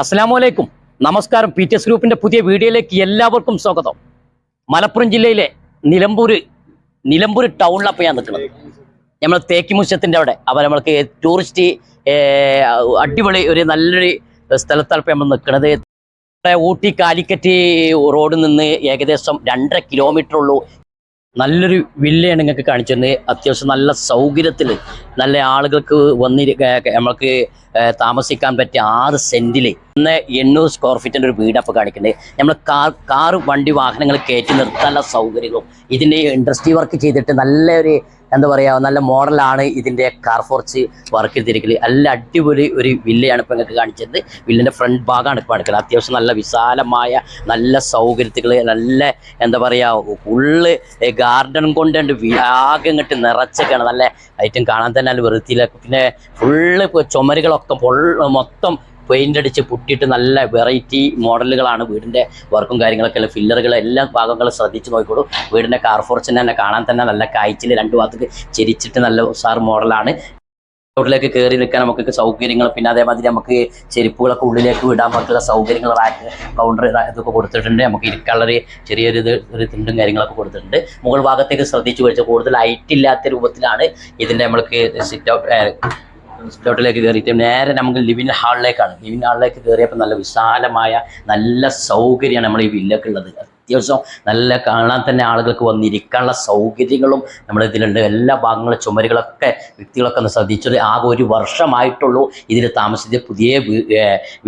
അസ്സാമലൈക്കും നമസ്കാരം. P T S ഗ്രൂപ്പിന്റെ പുതിയ വീഡിയോയിലേക്ക് എല്ലാവർക്കും സ്വാഗതം. മലപ്പുറം ജില്ലയിലെ നിലമ്പൂർ നിലമ്പൂർ ടൗണിലപ്പോൾ ഞാൻ നിൽക്കുന്നത് നമ്മൾ തേക്കി മുസ്യത്തിന്റെ അവിടെ. അപ്പോൾ നമ്മൾക്ക് ടൂറിസ്റ്റ് അടിപൊളി ഒരു നല്ലൊരു സ്ഥലത്താണ് നമ്മൾ നിൽക്കുന്നത് ഊട്ടി കാലിക്കറ്റ് റോഡിൽ നിന്ന് ഏകദേശം രണ്ടര കിലോമീറ്റർ ഉള്ളൂ. നല്ലൊരു വില്ലയാണ് നിങ്ങൾക്ക് കാണിച്ചു തന്നത് അത്യാവശ്യം നല്ല സൗകര്യത്തിൽ നല്ല ആളുകൾക്ക് വന്നിരി നമ്മൾക്ക് താമസിക്കാൻ പറ്റിയ ആറ് സെന്റിൽ ഇന്ന് എണ്ണൂറ് സ്ക്വയർ ഫീറ്റിന്റെ ഒരു വീടപ്പ് കാണിക്കുന്നുണ്ട് നമ്മൾ കാർ കാർ വണ്ടി വാഹനങ്ങൾ കയറ്റി നിർത്താനുള്ള സൗകര്യങ്ങളും ഇതിന്റെ ഇൻഡസ്ട്രി വർക്ക് ചെയ്തിട്ട് നല്ലൊരു എന്താ പറയുക നല്ല മോഡലാണ് ഇതിന്റെ കാർ ഫോർച്ച് വർക്ക് ചെയ്തിരിക്കുന്നത് നല്ല അടിപൊളി ഒരു വില്ലയാണ് ഇപ്പോൾ നിങ്ങൾക്ക് കാണിച്ചത്. വില്ലിന്റെ ഫ്രണ്ട് ഭാഗമാണ് ഇപ്പോൾ എടുക്കുന്നത് അത്യാവശ്യം നല്ല വിശാലമായ നല്ല സൗകര്യത്തുകൾ നല്ല എന്താ പറയുക ഫുള്ള് ഗാർഡൻ കൊണ്ടുണ്ട്. ആകെ ഇങ്ങോട്ട് നിറച്ചൊക്കെയാണ്. നല്ല ഐറ്റം കാണാൻ തന്നെ നല്ല വൃത്തിയിലൊക്കെ പിന്നെ ഫുള്ള് ചുമരുകളൊക്കെ മൊത്തം പെയിന്റ് അടിച്ച് പുട്ടിയിട്ട് നല്ല വെറൈറ്റി മോഡലുകളാണ് വീടിന്റെ വർക്കും കാര്യങ്ങളൊക്കെ ഉള്ള ഫില്ലറുകൾ. എല്ലാ ഭാഗങ്ങളും ശ്രദ്ധിച്ച് നോക്കിക്കോളൂ. വീടിന്റെ കാർ ഫോർച്ചിനെ തന്നെ കാണാൻ തന്നെ നല്ല കാഴ്ചയിൽ രണ്ട് ഭാഗത്തേക്ക് ചിരിച്ചിട്ട് നല്ല സാർ മോഡലാണ്. റോഡിലേക്ക് കയറി നിൽക്കാൻ നമുക്ക് സൗകര്യങ്ങൾ പിന്നെ അതേമാതിരി നമുക്ക് ചെരുപ്പുകളൊക്കെ ഉള്ളിലേക്ക് വിടാൻ പറ്റുള്ള സൗകര്യങ്ങൾ റാക്ക് കൗണ്ടർ ഇതൊക്കെ കൊടുത്തിട്ടുണ്ട്. നമുക്ക് ഇരിക്കാനുള്ളൊരു ചെറിയൊരു ഇത് ഒരു തിണ്ടും കാര്യങ്ങളൊക്കെ കൊടുത്തിട്ടുണ്ട്. മുകൾ ഭാഗത്തേക്ക് ശ്രദ്ധിച്ചു കഴിച്ചാൽ കൂടുതൽ ഹൈറ്റ് ഇല്ലാത്ത രൂപത്തിലാണ് ഇതിന്റെ നമ്മൾക്ക് സിറ്റ് ഔട്ട് സിറ്റൗട്ടിലേക്ക് കയറിയിട്ട് നേരെ നമുക്ക് ലിവിൻ ഹാളിലേക്കാണ്. ലിവിൻ ഹാളിലേക്ക് കയറിയപ്പോൾ നല്ല വിശാലമായ നല്ല സൗകര്യമാണ് നമ്മൾ ഈ വില്ലൊക്കെ ഉള്ളത്. അത്യാവശ്യം നല്ല കാണാൻ തന്നെ ആളുകൾക്ക് വന്നിരിക്കാനുള്ള സൗകര്യങ്ങളും നമ്മുടെ ഇതിലുണ്ട്. എല്ലാ ഭാഗങ്ങളും ചുമരുകളൊക്കെ വ്യക്തികളൊക്കെ ഒന്ന് ശ്രദ്ധിച്ചത് ആകെ ഒരു വർഷമായിട്ടുള്ളൂ ഇതിൽ താമസിച്ച പുതിയ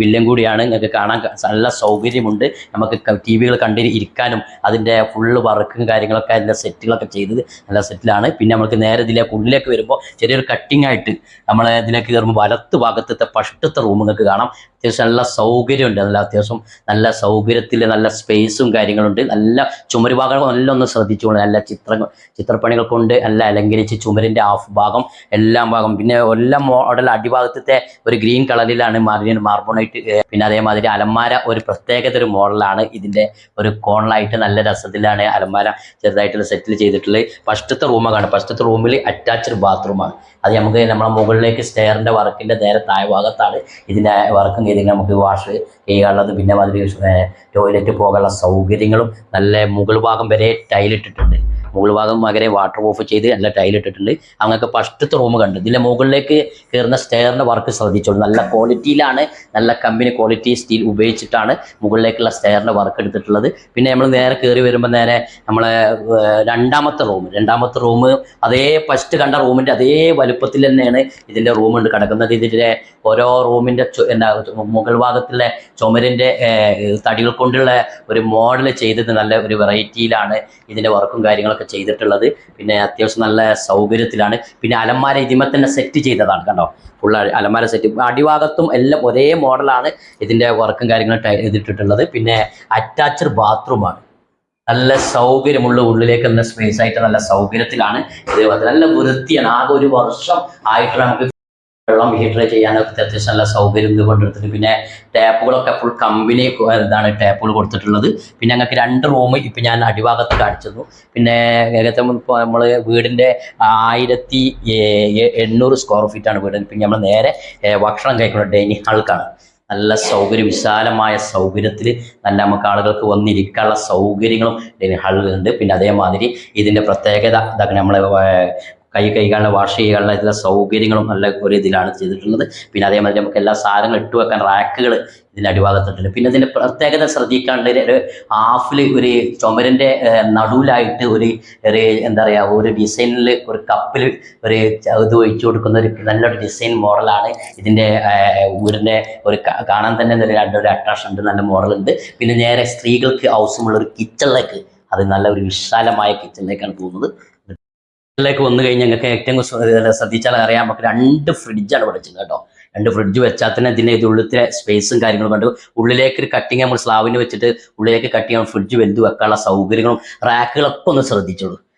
വില്ലം കൂടിയാണ്. നിങ്ങൾക്ക് കാണാൻ നല്ല സൗകര്യമുണ്ട്. നമുക്ക് ടി വികൾ കണ്ടി ഇരിക്കാനും അതിന്റെ ഫുള്ള് വർക്കും കാര്യങ്ങളൊക്കെ അതിന്റെ സെറ്റുകളൊക്കെ ചെയ്തത് നല്ല സെറ്റിലാണ്. പിന്നെ നമുക്ക് നേരെ ഇതിലേക്ക് ഉള്ളിലേക്ക് വരുമ്പോൾ ചെറിയൊരു കട്ടിംഗ് ആയിട്ട് നമ്മൾ ഇതിലേക്ക് കയറുമ്പോൾ വലത്ത് ഭാഗത്തത്തെ പഷ്ടത്തെ റൂം നിങ്ങൾക്ക് കാണാം. അത്യാവശ്യം നല്ല സൗകര്യമുണ്ട്. നല്ല അത്യാവശ്യം നല്ല സൗകര്യത്തിൽ നല്ല സ്പേസും കാര്യങ്ങളുണ്ട് നല്ല ചുമര് ഭാഗം എല്ലാം ഒന്ന് ശ്രദ്ധിച്ചോളൂ നല്ല ചിത്രങ്ങൾ ചിത്രപ്പണികൾ കൊണ്ട് നല്ല അലങ്കരിച്ച് ചുമരിന്റെ ഹാഫ് ഭാഗം എല്ലാം ഭാഗം. പിന്നെ എല്ലാം മോഡൽ അടിഭാഗത്തെ ഒരു ഗ്രീൻ കളറിലാണ് മാറിയ മാർബോണായിട്ട് പിന്നെ അതേമാതിരി അലമാര ഒരു പ്രത്യേകത ഒരു മോഡലാണ്. ഇതിന്റെ ഒരു കോണലായിട്ട് നല്ല രസത്തിലാണ് അലമാര ചെറുതായിട്ടുള്ള സെറ്റിൽ ചെയ്തിട്ടുള്ളത്. ഫസ്റ്റത്തെ റൂമാണ് ഫസ്റ്റത്തെ റൂമിൽ അറ്റാച്ച്ഡ് ബാത്റൂമാണ്. അത് നമുക്ക് നമ്മളെ മുകളിലേക്ക് സ്റ്റെയറിന്റെ വർക്കിന്റെ നേരെ താഴെ ഭാഗത്താണ് ഇതിന്റെ വർക്കും ചെയ്തിട്ട് നമുക്ക് വാഷ് ചെയ്യാനുള്ളത് പിന്നെ മാതിരി ടോയ്ലറ്റ് പോകാനുള്ള സൗകര്യങ്ങളും നല്ല മുകൾ ഭാഗം വരെ ടൈലിട്ടിട്ടുണ്ട് മുകൾ ഭാഗം വരെ വാട്ടർ പ്രൂഫ് ചെയ്ത് നല്ല ടൈലിട്ടിട്ടുണ്ട് അങ്ങനെയൊക്കെ ഫസ്റ്റത്തെ റൂം കണ്ടു. ഇതിന്റെ മുകളിലേക്ക് കയറുന്ന സ്റ്റെയറിന്റെ വർക്ക് ശ്രദ്ധിച്ചോളൂ. നല്ല ക്വാളിറ്റിയിലാണ് നല്ല കമ്പനി ക്വാളിറ്റി സ്റ്റീൽ ഉപയോഗിച്ചിട്ടാണ് മുകളിലേക്കുള്ള സ്റ്റെയറിന്റെ വർക്ക് എടുത്തിട്ടുള്ളത്. പിന്നെ നമ്മൾ നേരെ കയറി വരുമ്പോൾ നേരെ നമ്മളെ രണ്ടാമത്തെ റൂം രണ്ടാമത്തെ റൂം അതേ ഫസ്റ്റ് കണ്ട റൂമിന്റെ അതേ വലുപ്പത്തിൽ തന്നെയാണ് ഇതിന്റെ റൂം ഉണ്ട് കിടക്കുന്നത്. ഇതിന്റെ ഓരോ റൂമിന്റെ എന്താ മുകൾ ഭാഗത്തിലെ ചുമരിന്റെ തടികൾ കൊണ്ടുള്ള ഒരു മോഡൽ ചെയ്തത് നല്ല ഒരു വെറൈറ്റിയിലാണ് ഇതിന്റെ വർക്കും കാര്യങ്ങളൊക്കെ ചെയ്തിട്ടുള്ളത്. പിന്നെ അത്യാവശ്യം നല്ല സൗകര്യത്തിലാണ്. പിന്നെ അലമാര ഇതിമ തന്നെ സെറ്റ് ചെയ്തതാണ് കണ്ടോ? ഫുൾ അലമാര സെറ്റ് അടിഭാഗത്തും എല്ലാം ഒരേ മോഡലാണ് ഇതിന്റെ വർക്കും കാര്യങ്ങളും ചെയ്തിട്ടിട്ടുള്ളത്. പിന്നെ അറ്റാച്ച്ഡ് ബാത്റൂമാണ് നല്ല സൗകര്യമുള്ള ഉള്ളിലേക്ക് നല്ല സ്പേസ് ആയിട്ട് നല്ല സൗകര്യത്തിലാണ്. ഇത് നല്ല വൃത്തിയാണ്. ആകെ ഒരു വർഷം ആയിട്ട് നമുക്ക് വെള്ളം ഹീറ്റർ ചെയ്യാനൊക്കെ അത്യാവശ്യം നല്ല സൗകര്യം ഇത് കൊണ്ടെടുത്തിട്ട് പിന്നെ ടാപ്പുകളൊക്കെ ഫുൾ കമ്പനി എന്താണ് ടാപ്പുകൾ കൊടുത്തിട്ടുള്ളത്. പിന്നെ ഞങ്ങൾക്ക് രണ്ട് റൂം ഇപ്പം ഞാൻ അടിഭാഗത്ത് കാണിച്ചിരുന്നു. പിന്നെ ഏകദേശം ഇപ്പോൾ നമ്മൾ വീടിന്റെ ആയിരത്തി എണ്ണൂറ് സ്ക്വയർ ഫീറ്റാണ് വീട്. പിന്നെ നമ്മൾ നേരെ ഭക്ഷണം കഴിക്കുന്ന ഡൈനിങ് ഹാൾക്കാണ് നല്ല സൗകര്യം വിശാലമായ സൗകര്യത്തിൽ നല്ല നമുക്ക് ആളുകൾക്ക് വന്നിരിക്കാനുള്ള സൗകര്യങ്ങളും ഹാളിലുണ്ട് പിന്നെ അതേമാതിരി ഇതിന്റെ പ്രത്യേകത ഇതൊക്കെ നമ്മളെ കൈ കൈകാലുള്ള വാഷ് ചെയ്യാനുള്ള എല്ലാ സൗകര്യങ്ങളും നല്ല ഒരു ഇതിലാണ് ചെയ്തിട്ടുള്ളത്. പിന്നെ അതേമാതിരി നമുക്ക് എല്ലാ സാധനങ്ങളും ഇട്ട് വെക്കാൻ റാക്കുകൾ ഇതിന്റെ അടിഭാഗത്തുണ്ട്. പിന്നെ ഇതിന്റെ പ്രത്യേകത ശ്രദ്ധിക്കാണ്ട് ഒരു ഹാഫിൽ ഒരു ചുമരിന്റെ നടുവിലായിട്ട് ഒരു എന്താ പറയുക ഒരു ഡിസൈനിൽ ഒരു കപ്പിൽ ഒരു ഇത് ഒഴിച്ചു കൊടുക്കുന്ന ഒരു നല്ലൊരു ഡിസൈൻ മോഡലാണ് ഇതിന്റെ ഊരിന്റെ ഒരു കാണാൻ തന്നെ ഒരു അട്രാക്ഷൻ ഉണ്ട് നല്ല മോഡലുണ്ട് പിന്നെ നേരെ സ്ത്രീകൾക്ക് ആവശ്യമുള്ള ഒരു കിച്ചണിലേക്ക് അത് നല്ല ഒരു വിശാലമായ കിച്ചണിലേക്കാണ് പോകുന്നത്. ിലേക്ക് വന്നു കഴിഞ്ഞാൽ ഞങ്ങൾക്ക് ഏറ്റവും ശ്ര- ശ്രദ്ധിച്ചാൽ അറിയാം. നമുക്ക് രണ്ട് ഫ്രിഡ്ജാണ് പഠിച്ചത് കേട്ടോ. രണ്ട് ഫ്രിഡ്ജ് വെച്ചാൽ തന്നെ ഇതിന്റെ ഇത് ഉള്ളിലത്തെ സ്പേസും കാര്യങ്ങളും കണ്ട്. ഉള്ളിലേക്ക് ഒരു കട്ടിങ് നമ്മൾ സ്ലാവിന് വെച്ചിട്ട് ഉള്ളിലേക്ക് കട്ടിങ് ഫ്രിഡ്ജ് വലുത് വെക്കാനുള്ള സൗകര്യങ്ങളും റാക്കുകളൊക്കെ ഒന്ന് ശ്രദ്ധിച്ചോളൂ.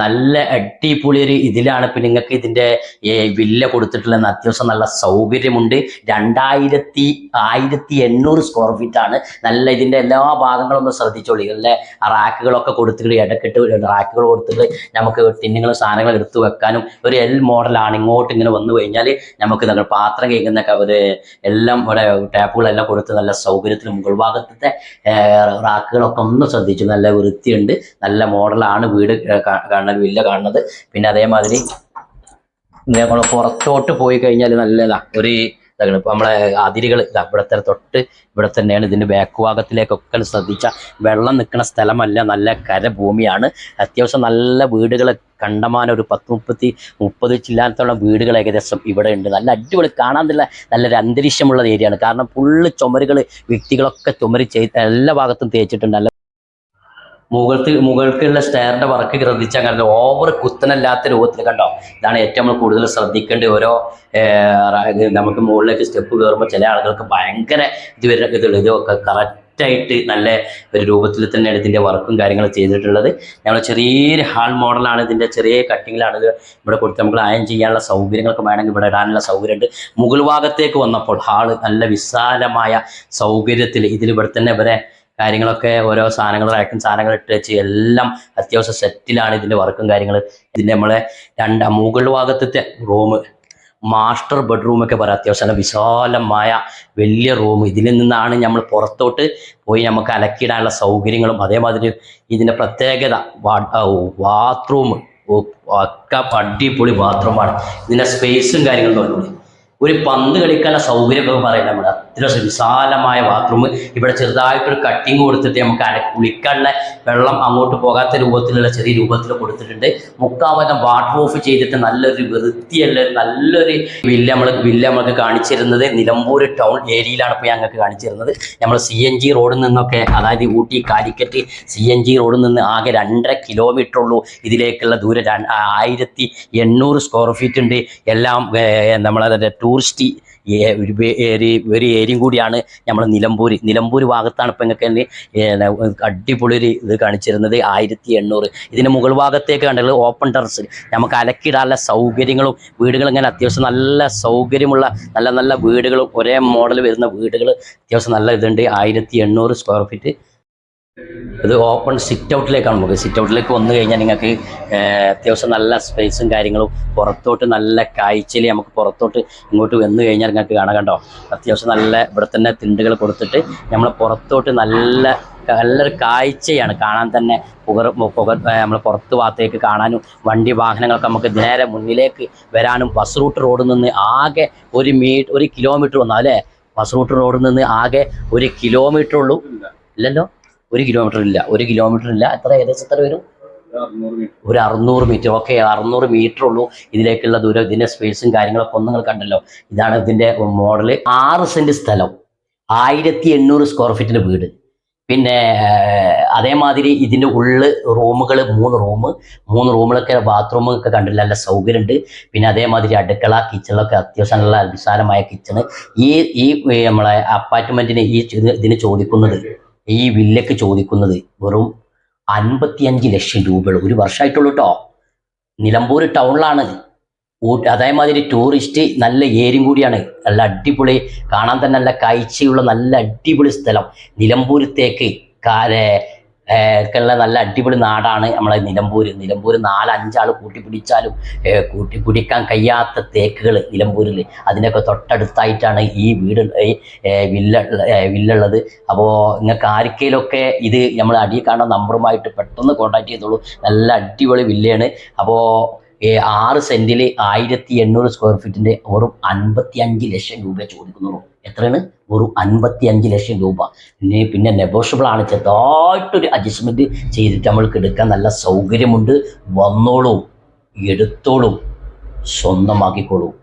നല്ല അടിപൊളി ഒരു ഇതിലാണ്. ഇപ്പൊ നിങ്ങൾക്ക് ഇതിന്റെ ഏ, വില്ല കൊടുത്തിട്ടുള്ളത് അത്യാവശ്യം നല്ല സൗകര്യമുണ്ട്. രണ്ടായിരത്തി ആയിരത്തി എണ്ണൂറ് സ്ക്വയർ ഫീറ്റ് ആണ്. നല്ല ഇതിന്റെ എല്ലാ ഭാഗങ്ങളും ഒന്ന് ശ്രദ്ധിച്ചോളി. നല്ല റാക്കുകളൊക്കെ കൊടുത്തിട്ട് ഇടക്കിട്ട് റാക്കുകൾ കൊടുത്തിട്ട് നമുക്ക് ടിന്നുകളും സാധനങ്ങൾ എടുത്തു വെക്കാനും ഒരു എൽ മോഡലാണ് ഇങ്ങോട്ട് ഇങ്ങനെ വന്നു കഴിഞ്ഞാൽ നമുക്ക് നല്ല പാത്രം കേൾക്കുന്ന ഒരു എല്ലാം ഇവിടെ ടാപ്പുകളെല്ലാം കൊടുത്ത് നല്ല സൗകര്യത്തിൽ മുകൾ ഭാഗത്തെ റാക്കുകളൊക്കെ ഒന്ന് ശ്രദ്ധിച്ചു നല്ല വൃത്തിയുണ്ട്. നല്ല മോഡലാണ് വീട് കാ- കാണുന്നത് വില്ല കാണുന്നത്. പിന്നെ അതേമാതിരി നമ്മൾ പുറത്തോട്ട് പോയി കഴിഞ്ഞാൽ നല്ലതാ. ഒരു ഇതാണ് ഇപ്പൊ നമ്മളെ അതിരുകൾ ഇതാ ഇവിടത്തെ തൊട്ട് ഇവിടെ തന്നെയാണ് ഇതിന്റെ ബാക്ക് ഭാഗത്തിലേക്കൊക്കെ ശ്രദ്ധിച്ച വെള്ളം നിൽക്കുന്ന സ്ഥലമല്ല നല്ല കരഭൂമിയാണ്. അത്യാവശ്യം നല്ല വീടുകൾ കണ്ടമാനം ഒരു പത്ത് മുപ്പത്തി മുപ്പത് ചില്ലാനത്തോളം വീടുകൾ ഏകദേശം ഇവിടെ ഉണ്ട്. നല്ല അടിപൊളി കാണാൻ നല്ല നല്ലൊരു അന്തരീക്ഷമുള്ള ഏരിയയാണ്. കാരണം ഫുള്ള് ചുമരുകൾ വ്യക്തികളൊക്കെ ചുമരി ചെയ്ത് എല്ലാ ഭാഗത്തും തേച്ചിട്ടുണ്ട്. നല്ല മുകൾക്ക് മുകൾക്കുള്ള സ്റ്റെയറിന്റെ വർക്ക് ശ്രദ്ധിച്ചാൽ കണ്ടോ ഓവർ കുത്തനല്ലാത്ത രൂപത്തിൽ കണ്ടോ? ഇതാണ് ഏറ്റവും നമ്മൾ കൂടുതൽ ശ്രദ്ധിക്കേണ്ട ഓരോ നമുക്ക് മുകളിലേക്ക് സ്റ്റെപ്പ് കയറുമ്പോൾ ചില ആളുകൾക്ക് ഭയങ്കര ഇത് വരുന്ന ഇതുള്ള ഇതൊക്കെ കറക്റ്റായിട്ട് നല്ല ഒരു രൂപത്തിൽ തന്നെയാണ് ഇതിന്റെ വർക്കും കാര്യങ്ങളും ചെയ്തിട്ടുള്ളത്. നമ്മൾ ചെറിയൊരു ഹാൾ മോഡലാണ് ഇതിന്റെ ചെറിയ കട്ടിങ്ങിലാണ് ഇവിടെ കൊടുത്ത് നമുക്ക് അയൺ ചെയ്യാനുള്ള സൗകര്യങ്ങളൊക്കെ വേണമെങ്കിൽ ഇവിടെ ഇടാനുള്ള സൗകര്യമുണ്ട്. മുകൾ ഭാഗത്തേക്ക് വന്നപ്പോൾ ഹാൾ നല്ല വിശാലമായ സൗകര്യത്തിൽ ഇതിൽ ഇവിടെ തന്നെ ഇവരെ കാര്യങ്ങളൊക്കെ ഓരോ സാധനങ്ങൾ റാക്കും സാധനങ്ങൾ ഇട്ട് വെച്ച് എല്ലാം അത്യാവശ്യം സെറ്റിലാണ് ഇതിന്റെ വർക്കും കാര്യങ്ങൾ ഇതിന്റെ നമ്മളെ രണ്ട് മുകൾ ഭാഗത്തെ റൂം മാസ്റ്റർ ബെഡ്റൂം ഒക്കെ പറയാം. അത്യാവശ്യം വിശാലമായ വലിയ റൂം. ഇതിൽ നിന്നാണ് നമ്മൾ പുറത്തോട്ട് പോയി നമുക്ക് അലക്കിയിടാനുള്ള സൗകര്യങ്ങളും അതേമാതിരി ഇതിന്റെ പ്രത്യേകത ബാത്റൂം ഒക്കെ അടിപൊളി ബാത്റൂമാണ് ഇതിന്റെ സ്പേസും കാര്യങ്ങളും നോക്കി ഒരു പന്ത് കളിക്കാനുള്ള സൗകര്യമൊക്കെ പറയുന്നത് നമ്മൾ അത്ര വിശാലമായ ബാത്റൂം ഇവിടെ ചെറുതായിട്ടൊരു കട്ടിങ് കൊടുത്തിട്ട് നമുക്ക് അല കുളിക്കാനുള്ള വെള്ളം അങ്ങോട്ട് പോകാത്ത രൂപത്തിലുള്ള ചെറിയ രൂപത്തിൽ കൊടുത്തിട്ടുണ്ട്. മുക്കാവകം വാട്ടർ ഓഫ് ചെയ്തിട്ട് നല്ലൊരു വൃത്തിയുള്ള നല്ലൊരു വില്ല നമ്മൾ വില്ല നമ്മൾക്ക് കാണിച്ചിരുന്നത് നിലമ്പൂർ ടൗൺ ഏരിയയിലാണ് ഇപ്പോൾ ഞങ്ങൾക്ക് കാണിച്ചിരുന്നത്. നമ്മൾ സി എൻ ജി റോഡിൽ നിന്നൊക്കെ അതായത് Ooty Calicut C N G റോഡിൽ നിന്ന് ആകെ രണ്ടര കിലോമീറ്റർ ഉള്ളൂ ഇതിലേക്കുള്ള ദൂരം. ആയിരത്തി എണ്ണൂറ് സ്ക്വയർ ഫീറ്റ് ഉണ്ട്. എല്ലാം നമ്മളെ ടൂറിസ്റ്റ് ഒരു ഒരു ഏരിയയും കൂടിയാണ് നമ്മൾ നിലമ്പൂർ നിലമ്പൂർ ഭാഗത്താണ് ഇപ്പം നിങ്ങൾക്ക് അടിപൊളി ഒരു ഇത് കാണിച്ചിരുന്നത് ആയിരത്തി എണ്ണൂറ്. ഇതിന് മുകൾ ഭാഗത്തേക്ക് കണ്ടത് ഓപ്പൺ ടെറസ് നമുക്ക് അലക്കിടാനുള്ള സൗകര്യങ്ങളും വീടുകൾ ഇങ്ങനെ അത്യാവശ്യം നല്ല സൗകര്യമുള്ള നല്ല നല്ല വീടുകളും ഒരേ മോഡൽ വരുന്ന വീടുകൾ അത്യാവശ്യം നല്ല ഇതുണ്ട്. ആയിരത്തി എണ്ണൂറ് സ്ക്വയർ ഫീറ്റ് ഇത് ഓപ്പൺ സിറ്റ് ഔട്ടിലേക്കാണ് നമുക്ക് സിറ്റ് ഔട്ടിലേക്ക് വന്നു കഴിഞ്ഞാൽ നിങ്ങൾക്ക് അത്യാവശ്യം നല്ല സ്പേസും കാര്യങ്ങളും പുറത്തോട്ട് നല്ല കാഴ്ചയിൽ നമുക്ക് പുറത്തോട്ട് ഇങ്ങോട്ട് വന്നു കഴിഞ്ഞാൽ നിങ്ങൾക്ക് കാണാൻ കണ്ടോ? അത്യാവശ്യം നല്ല ഇവിടെ തന്നെ തിണ്ടുകൾ കൊടുത്തിട്ട് നമ്മൾ പുറത്തോട്ട് നല്ല നല്ലൊരു കാഴ്ചയാണ് കാണാൻ തന്നെ പുകർ പുക നമ്മൾ പുറത്ത് ഭാഗത്തേക്ക് കാണാനും വണ്ടി വാഹനങ്ങളൊക്കെ നമുക്ക് നേരെ മുന്നിലേക്ക് വരാനും ബസ് റൂട്ട് റോഡിൽ നിന്ന് ആകെ ഒരു മീ ഒരു കിലോമീറ്റർ വന്നാൽ അല്ലേ? ബസ് റൂട്ട് റോഡിൽ നിന്ന് ആകെ ഒരു കിലോമീറ്റർ ഉള്ളൂ. ഇല്ലല്ലോ? ഒരു കിലോമീറ്റർ ഇല്ല. ഒരു കിലോമീറ്റർ ഇല്ല. എത്ര? ഏകദേശം എത്ര വരും? ഒരു അറുന്നൂറ് മീറ്റർ ഓക്കെ അറുന്നൂറ് മീറ്റർ ഉള്ളൂ ഇതിലേക്കുള്ള ദൂരം. ഇതിന്റെ സ്പേസും കാര്യങ്ങളൊക്കെ ഒന്നും നിങ്ങൾ കണ്ടല്ലോ. ഇതാണ് ഇതിന്റെ മോഡൽ ആറ് സെന്റ് സ്ഥലം. ആയിരത്തി എണ്ണൂറ് സ്ക്വയർ ഫീറ്റിന്റെ വീട്. പിന്നെ അതേമാതിരി ഇതിന്റെ ഉള്ളിൽ റൂമുകൾ മൂന്ന് റൂം മൂന്ന് റൂമിലൊക്കെ ബാത്റൂം ഒക്കെ കണ്ടില്ല. നല്ല സൗകര്യമുണ്ട്. പിന്നെ അതേമാതിരി അടുക്കള കിച്ചണിലൊക്കെ അത്യാവശ്യം നല്ല വിശാലമായ കിച്ചണ് ഈ ഈ നമ്മളെ അപ്പാർട്ട്മെന്റിന് ഈ ഇത് ഇതിന് ചോദിക്കുന്നത് ഈ വില്ലക്ക് ചോദിക്കുന്നത് വെറും അൻപത്തിയഞ്ച് ലക്ഷം രൂപയുള്ളൂ. ഒരു വർഷമായിട്ടുള്ളൂ കേട്ടോ നിലമ്പൂർ ടൗണിലാണ്. അതേമാതിരി ടൂറിസ്റ്റ് നല്ല ഏരിയും കൂടിയാണ്. നല്ല അടിപൊളി കാണാൻ തന്നെ നല്ല കാഴ്ചയുള്ള നല്ല അടിപൊളി സ്ഥലം. നിലമ്പൂരത്തേക്ക് കാരെ ക്കുള്ള നല്ല അടിപൊളി നാടാണ് നമ്മളെ നിലമ്പൂർ നിലമ്പൂർ നാലഞ്ചാൾ കൂട്ടിപ്പിടിച്ചാലും കൂട്ടിപ്പിടിക്കാൻ കഴിയാത്ത തേക്കുകൾ നിലമ്പൂരിൽ അതിനൊക്കെ തൊട്ടടുത്തായിട്ടാണ് ഈ വീട് വില്ല വില്ലുള്ളത്. അപ്പോൾ നിങ്ങൾക്ക് ആർക്കെങ്കിലുമൊക്കെ ഇത് നമ്മൾ അടിയിൽ കാണുന്ന നമ്പറുമായിട്ട് പെട്ടെന്ന് കോൺടാക്ട് ചെയ്തോളൂ. നല്ല അടിപൊളി വില്ലയാണ്. അപ്പോൾ ആറ് സെന്റിൽ ആയിരത്തി എണ്ണൂറ് സ്ക്വയർ ഫീറ്റിന്റെ വെറും അൻപത്തി അഞ്ച് ലക്ഷം രൂപ ചോദിക്കുന്നുള്ളൂ. എത്രയാണ്? വെറും അൻപത്തി അഞ്ച് ലക്ഷം രൂപ. പിന്നെ പിന്നെ നെഗോഷ്യബിൾ ആണ്. ചെറുതായിട്ടൊരു അഡ്ജസ്റ്റ്മെന്റ് ചെയ്തിട്ട് നമ്മൾക്ക് എടുക്കാൻ നല്ല സൗകര്യമുണ്ട്. വന്നോളൂ. എടുത്തോളൂ. സ്വന്തമാക്കിക്കോളൂ.